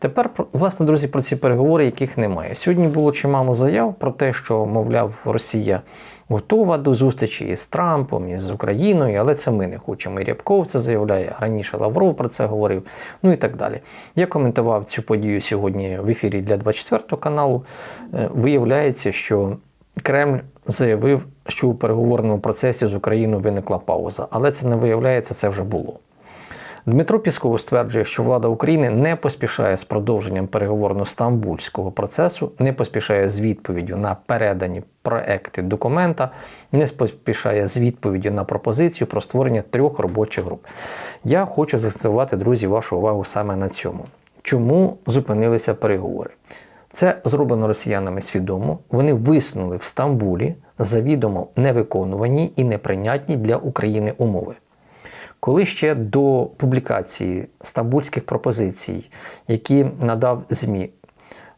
Тепер, власне, друзі, про ці переговори, яких немає. Сьогодні було чимало заяв про те, що, мовляв, Росія готова до зустрічі із Трампом, із Україною, але це ми не хочемо. І Рябков це заявляє, раніше Лавров про це говорив, ну і так далі. Я коментував цю подію сьогодні в ефірі для 24 каналу. Е, Виявляється, що Кремль заявив, що у переговорному процесі з Україною виникла пауза, але це не виявляється, це вже було. Дмитро Пісков стверджує, що влада України не поспішає з продовженням переговорно-стамбульського процесу, не поспішає з відповіддю на передані проекти документа, не поспішає з відповіддю на пропозицію про створення трьох робочих груп. Я хочу заакцентувати, друзі, вашу увагу саме на цьому. Чому зупинилися переговори? Це зроблено росіянами свідомо. Вони висунули в Стамбулі завідомо невиконувані і неприйнятні для України умови. Коли ще до публікації стамбульських пропозицій, які надав ЗМІ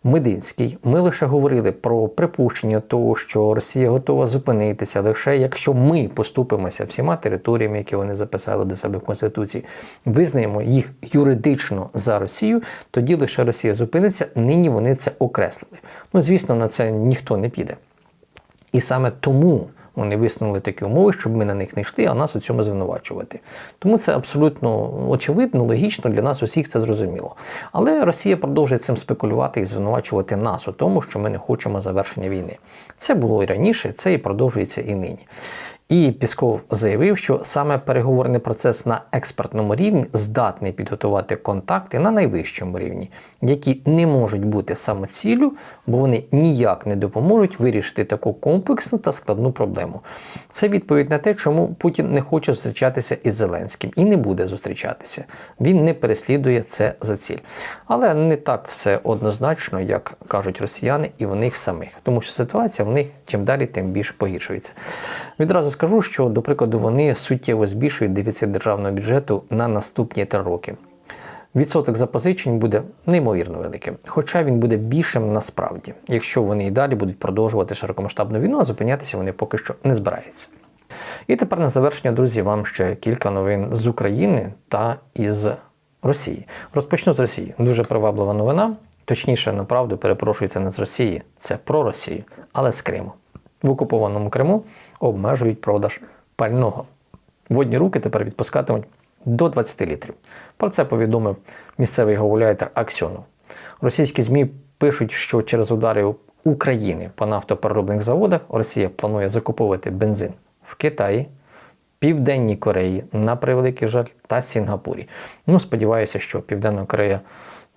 Мединський, ми лише говорили про припущення того, що Росія готова зупинитися лише якщо ми поступимося всіма територіями, які вони записали до себе в Конституції, визнаємо їх юридично за Росію, тоді лише Росія зупиниться. Нині вони це окреслили. Ну, звісно, на це ніхто не піде. І саме тому вони висунули такі умови, щоб ми на них не йшли, а нас у цьому звинувачувати. Тому це абсолютно очевидно, логічно для нас усіх це зрозуміло. Але Росія продовжує цим спекулювати і звинувачувати нас у тому, що ми не хочемо завершення війни. Це було і раніше, це і продовжується і нині. І Пісков заявив, що саме переговорний процес на експертному рівні здатний підготувати контакти на найвищому рівні, які не можуть бути самоціллю, бо вони ніяк не допоможуть вирішити таку комплексну та складну проблему. Це відповідь на те, чому Путін не хоче зустрічатися із Зеленським і не буде зустрічатися. Він не переслідує це за ціль. Але не так все однозначно, як кажуть росіяни, і в них самих, тому що ситуація в них чим далі, тим більше погіршується. Відразу скажу, що, до прикладу, вони суттєво збільшують дефіцит державного бюджету на наступні три роки. Відсоток запозичень буде неймовірно великим, хоча він буде більшим насправді, якщо вони і далі будуть продовжувати широкомасштабну війну, а зупинятися вони поки що не збираються. І тепер на завершення, друзі, вам ще кілька новин з України та із Росії. Розпочну з Росії. Дуже приваблива новина. Точніше, направду перепрошую, це не з Росії, це про Росію, але з Криму. В окупованому Криму обмежують продаж пального. Водні руки тепер відпускатимуть до 20 літрів. Про це повідомив місцевий гауляйтер Аксьонов. Російські ЗМІ пишуть, що через удари України по нафтопереробних заводах Росія планує закуповувати бензин в Китаї, Південній Кореї, на превеликий жаль, та Сінгапурі. Ну, сподіваюся, що Південна Корея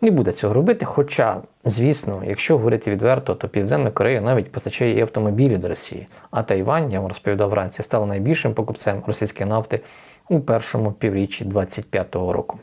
не буде цього робити. Хоча, звісно, якщо говорити відверто, то Південна Корея навіть постачає і автомобілі до Росії. А Тайвань, я вам розповідав вранці, стала найбільшим покупцем російської нафти у першому півріччі 2025 року.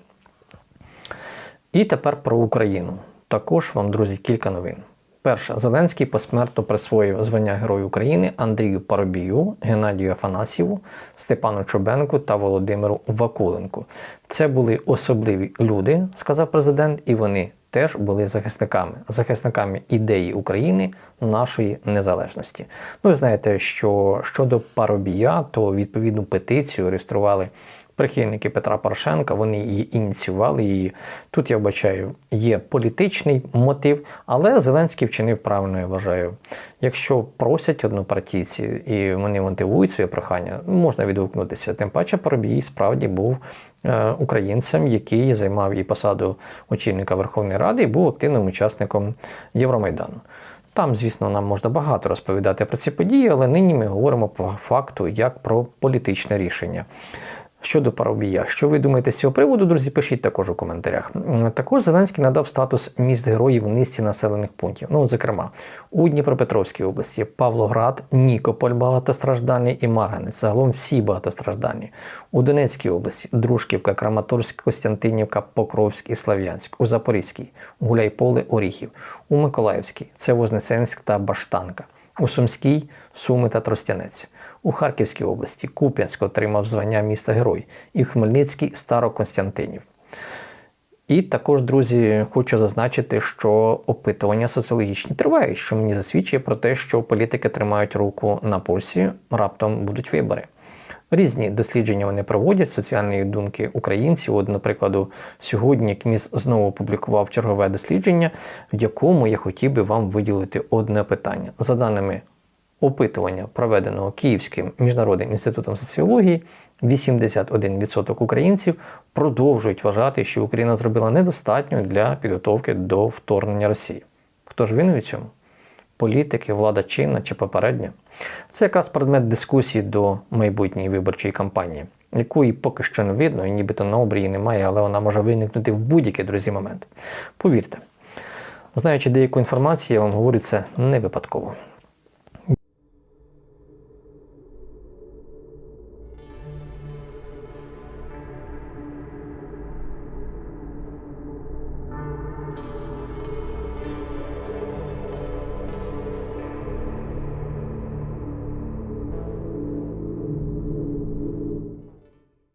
І тепер про Україну. Також вам, друзі, кілька новин. Перше, Зеленський посмертно присвоїв звання Герою України Андрію Парубію, Геннадію Афанасьєву, Степану Чубенку та Володимиру Вакуленку. Це були особливі люди, сказав президент, і вони теж були захисниками, захисниками ідеї України, нашої незалежності. Ну, ви знаєте, що щодо Парубія, то відповідну петицію реєстрували прихильники Петра Порошенка, вони її ініціювали її. Тут я вбачаю, є політичний мотив, але Зеленський вчинив правильно, я вважаю. Якщо просять однопартійці і вони мотивують своє прохання, можна відгукнутися. Тим паче Парубій справді був е, українцем, який займав і посаду очільника Верховної Ради і був активним учасником Євромайдану. Там, звісно, нам можна багато розповідати про ці події, але нині ми говоримо по факту як про політичне рішення. Щодо Парубія, що ви думаєте з цього приводу, друзі, пишіть також у коментарях. Також Зеленський надав статус міст героїв в низці населених пунктів. Ну, зокрема, у Дніпропетровській області, Павлоград, Нікополь багатостраждальний і Марганець. Загалом всі багатостраждальні. У Донецькій області Дружківка, Краматорськ, Костянтинівка, Покровськ і Слав'янськ. У Запорізькій Гуляйполе, Оріхів. У Миколаївській це Вознесенськ та Баштанка. У Сумській Суми та Тростянець. У Харківській області Куп'янськ отримав звання міста Герой, і в Хмельницькій Староконстянтинів. І також, друзі, хочу зазначити, що опитування соціологічні тривають, що мені засвідчує про те, що політики тримають руку на пульсі, раптом будуть вибори. Різні дослідження вони проводять соціальної думки українців. От, наприклад, сьогодні КМІС знову опублікував чергове дослідження, в якому я хотів би вам виділити одне питання. За даними опитування, проведеного Київським міжнародним інститутом соціології, 81% українців продовжують вважати, що Україна зробила недостатньо для підготовки до вторгнення Росії. Хто ж винен у цьому? Політики, влада чинна чи попередня? Це якраз предмет дискусії до майбутньої виборчої кампанії, якої поки що не видно, і нібито на обрії немає, але вона може виникнути в будь-який друзі момент. Повірте, знаючи деяку інформацію, я вам говорю це не випадково.